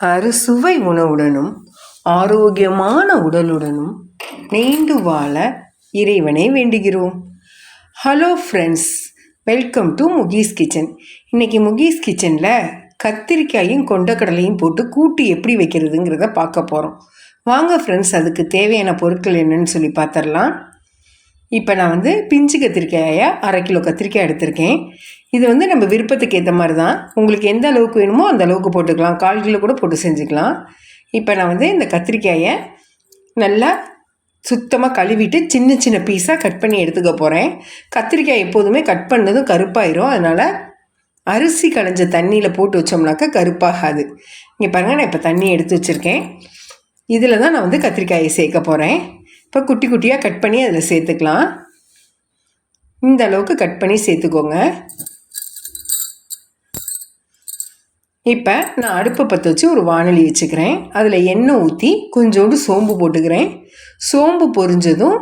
அறுசுவை உணவுடனும் ஆரோக்கியமான உடலுடனும் நீண்டு வாழ இறைவனை வேண்டுகிறோம். Hello friends welcome to Mukee's kitchen இன்றைக்கி முகீஸ் கிச்சனில் கத்திரிக்காயும் கொண்டக்கடலையும் போட்டு கூட்டு எப்படி வைக்கிறதுங்கிறத பார்க்க போகிறோம் வாங்க ஃப்ரெண்ட்ஸ் அதுக்கு தேவையான பொருட்கள் என்னன்னு சொல்லி பார்த்துடலாம். இப்போ நான் வந்து பிஞ்சு கத்திரிக்காயை அரை கிலோ கத்திரிக்காய் எடுத்திருக்கேன். இது வந்து நம்ம விருப்பத்துக்கு ஏற்ற மாதிரி தான் உங்களுக்கு எந்த அளவுக்கு வேணுமோ அந்த அளவுக்கு போட்டுக்கலாம். கால் கிலோ கூட போட்டு செஞ்சுக்கலாம். இப்போ நான் வந்து இந்த கத்திரிக்காயை நல்லா சுத்தமாக கழுவிட்டு சின்ன சின்ன பீஸாக கட் பண்ணி எடுத்துக்க போகிறேன் கத்திரிக்காய் எப்போதுமே கட் பண்ணதும் கருப்பாயிரும். அதனால் அரிசி களைஞ்ச தண்ணியில் போட்டு வச்சோம்னாக்கா கருப்பாகாது. இங்கே பாருங்கள் நான் இப்போ தண்ணி எடுத்து வச்சுருக்கேன். இதில் தான் நான் வந்து கத்திரிக்காயை சேர்க்க போகிறேன் இப்போ குட்டி குட்டியாக கட் பண்ணி அதில் சேர்த்துக்கலாம். இந்த அளவுக்கு கட் பண்ணி சேர்த்துக்கோங்க. இப்போ நான் அடுப்பை பற்ற வச்சு ஒரு வானொலி வச்சுக்கிறேன். அதில் எண்ணெய் ஊற்றி கொஞ்சோண்டு சோம்பு போட்டுக்கிறேன். சோம்பு பொரிஞ்சதும்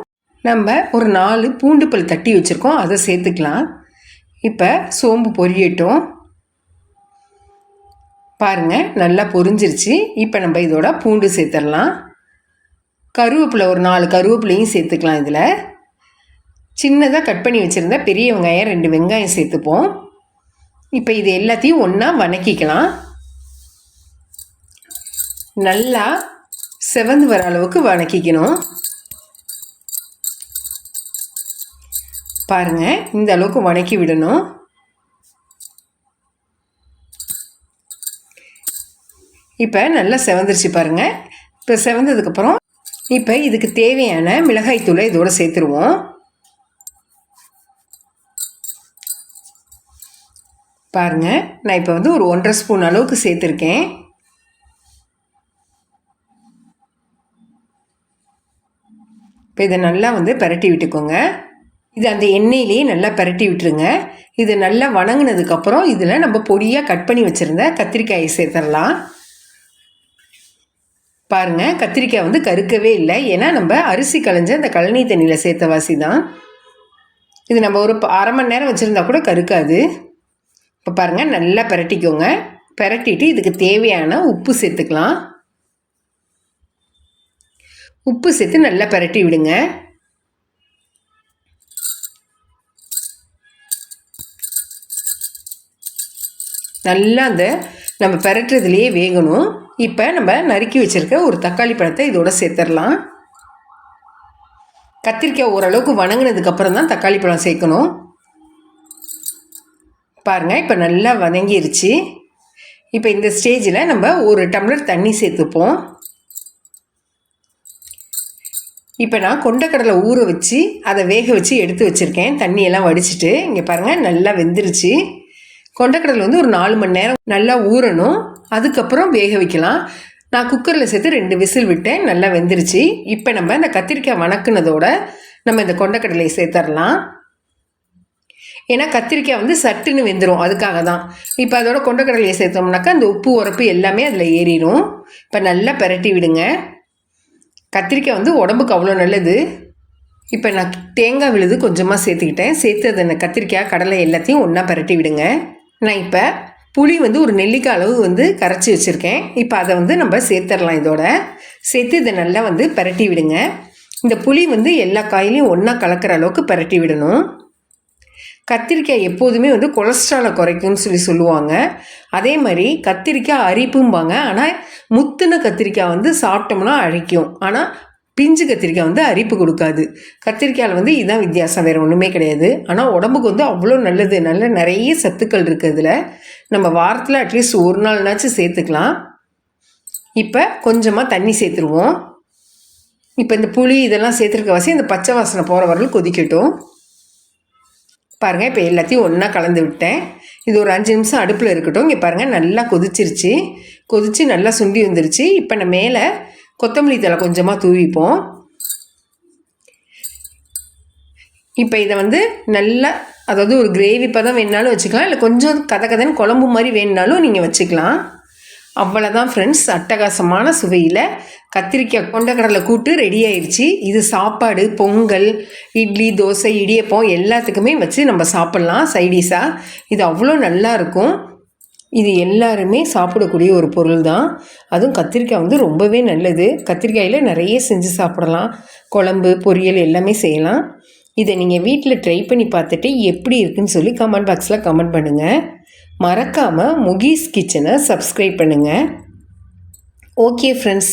நம்ம ஒரு நாலு பூண்டு பல் தட்டி வச்சுருக்கோம். அதை சேர்த்துக்கலாம். இப்போ சோம்பு பொரியட்டும். பாருங்கள் நல்லா பொரிஞ்சிருச்சு. இப்போ நம்ம இதோட பூண்டு சேர்த்துடலாம் கருவேப்பிலை ஒரு நாலு கருவேப்பிலையும் சேர்த்துக்கலாம் இதில். சின்னதாக கட் பண்ணி வச்சுருந்தா பெரிய வெங்காயம் ரெண்டு வெங்காயம் சேர்த்துப்போம். இப்போ இது எல்லாத்தையும் ஒன்றா வணக்கிக்கலாம். நல்லா செவந்து வர அளவுக்கு வணக்கிக்கணும். பாருங்கள் இந்த அளவுக்கு வணக்கி விடணும். இப்போ நல்லா செவந்துருச்சு பாருங்கள் இப்போ செவந்ததுக்கப்புறம் இப்போ இதுக்கு தேவையான மிளகாய்த்தூளை இதோடு சேர்த்துருவோம். பாருங்கள் நான் இப்போ வந்து ஒரு ஒன்றரை ஸ்பூன் அளவுக்கு சேர்த்துருக்கேன். இப்போ இதை நல்லா வந்து பரட்டி விட்டுக்கோங்க. இது அந்த எண்ணெயிலேயே நல்லா பரட்டி விட்டுருங்க. இது நல்லா வணங்கினதுக்கப்புறம் இதில் நம்ம பொடியாக கட் பண்ணி வச்சுருந்த கத்திரிக்காயை சேர்த்துடலாம் பாருங்கள் கத்திரிக்காய் வந்து கருக்கவே இல்லை. ஏன்னா நம்ம அரிசி களைஞ்ச அந்த கழனி தண்ணியில் சேர்த்த வாசி தான். இது நம்ம ஒரு அரை மணி நேரம் வச்சுருந்தா கூட கருக்காது. இப்போ பாருங்கள் நல்லா பரட்டிக்கோங்க. பரட்டிட்டு இதுக்கு தேவையான உப்பு சேர்த்துக்கலாம். உப்பு சேர்த்து நல்லா பரட்டி விடுங்க. நல்லா அந்த நம்ம பரட்டுறதுலேயே வேகணும். இப்போ நம்ம நறுக்கி வச்சுருக்க ஒரு தக்காளி பழத்தை இதோட சேர்த்துடலாம். கத்திரிக்காய் ஓரளவுக்கு வணங்கினதுக்கப்புறம் தான் தக்காளி பழம் சேர்க்கணும். பாருங்கள் இப்போ நல்லா வதங்கிருச்சு. இப்போ இந்த ஸ்டேஜில் நம்ம ஒரு டம்ளர் தண்ணி சேர்த்துப்போம். இப்போ நான் கொண்டக்கடலை ஊற வச்சு அதை வேக வச்சு எடுத்து வச்சுருக்கேன். தண்ணியெல்லாம் வடிச்சிட்டு இங்கே பாருங்கள் நல்லா வெந்துருச்சு. கொண்டக்கடலை வந்து ஒரு நாலு மணி நேரம் நல்லா ஊறணும். அதுக்கப்புறம் வேக வைக்கலாம். நான் குக்கரில் சேர்த்து ரெண்டு விசில் விட்டேன் நல்லா வெந்துருச்சு. இப்போ நம்ம இந்த கத்திரிக்காய் வணக்குனதோட நம்ம இந்த கொண்டக்கடலையை சேர்த்துடலாம் ஏன்னா கத்திரிக்காய் வந்து சட்டுன்னு வெந்துடும் அதுக்காக தான் இப்போ அதோட கொண்டக்கடலையை சேர்த்தோம்னாக்கா அந்த உப்பு உரப்பு எல்லாமே அதில் ஏறிடும் இப்போ நல்லா பெரட்டி விடுங்க. கத்திரிக்காய் வந்து உடம்புக்கு அவ்வளோ நல்லது. இப்போ நான் தேங்காய் விழுது கொஞ்சமாக சேர்த்துக்கிட்டேன். சேர்த்து அதை கத்திரிக்காய் கடலை எல்லாத்தையும் ஒன்றா பரட்டி விடுங்க. நான் இப்போ புளி வந்து ஒரு நெல்லிக்காய் அளவு வந்து கரைச்சி வச்சுருக்கேன். இப்போ அதை வந்து நம்ம சேர்த்துடலாம் இதோட. சேர்த்து இதை நல்லா வந்து பரட்டி விடுங்க. இந்த புளி வந்து எல்லா காயிலையும் ஒன்றா கலக்கிற அளவுக்கு பரட்டி விடணும். கத்திரிக்காய் எப்போதுமே வந்து கொலஸ்ட்ராலை குறைக்கும்னு சொல்லி சொல்லுவாங்க. அதே மாதிரி கத்திரிக்காய் அரிப்பும்பாங்க. ஆனால் முத்துன கத்திரிக்காய் வந்து சாப்பிட்டோம்னா அழிக்கும். ஆனால் பிஞ்சு கத்திரிக்காய் வந்து அரிப்பு கொடுக்காது. கத்திரிக்காயில் வந்து இதுதான் வித்தியாசம் வேறு ஒன்றுமே கிடையாது. ஆனால் உடம்புக்கு வந்து அவ்வளோ நல்லது. நல்ல நிறைய சத்துக்கள் இருக்குது நம்ம வாரத்தில் அட்லீஸ்ட் ஒரு நாள்னாச்சும் சேர்த்துக்கலாம். இப்போ கொஞ்சமாக தண்ணி சேர்த்துருவோம். இப்போ இந்த புளி இதெல்லாம் சேர்த்துருக்க வாசி இந்த பச்சை வாசனை போகிற வரலும் கொதிக்கட்டும். பாருங்கள் இப்போ எல்லாத்தையும் ஒன்றா கலந்து விட்டேன். இது ஒரு அஞ்சு நிமிஷம் அடுப்பில் இருக்கட்டும். இங்கே பாருங்கள் நல்லா கொதிச்சிருச்சு. கொதித்து நல்லா சுண்டி வந்துருச்சு. இப்போ நான் மேலே கொத்தமல்லி தலை கொஞ்சமாக தூவிப்போம். இப்போ இதை வந்து நல்லா அதாவது ஒரு கிரேவி பதம் வேணுனாலும் வச்சுக்கலாம். இல்லை கொஞ்சம் கதை கதைன்னு குழம்பு மாதிரி வேணுனாலும் நீங்கள் வச்சுக்கலாம். அவ்வளோதான் ஃப்ரெண்ட்ஸ் அட்டகாசமான சுவையில் கத்திரிக்காய் கொண்டக்கடலை கூட்டு ரெடி ஆயிடுச்சு. இது சாப்பாடு பொங்கல் இட்லி தோசை இடியப்பம் எல்லாத்துக்குமே வச்சு நம்ம சாப்பிட்லாம் சைடிஷாக இது அவ்வளோ நல்லாயிருக்கும் இது எல்லாருமே சாப்பிடக்கூடிய ஒரு பொருள் தான். அதுவும் கத்திரிக்காய் வந்து ரொம்பவே நல்லது. கத்திரிக்காயில் நிறைய செஞ்சு சாப்பிடலாம். குழம்பு பொரியல் எல்லாமே செய்யலாம். இதை நீங்கள் வீட்டில் ட்ரை பண்ணி பார்த்துட்டு எப்படி இருக்குன்னு சொல்லி கமெண்ட் பாக்ஸில் கமெண்ட் பண்ணுங்கள் மறக்காமல் முகீஸ் கிச்சனை சப்ஸ்கிரைப் பண்ணுங்கள் okay friends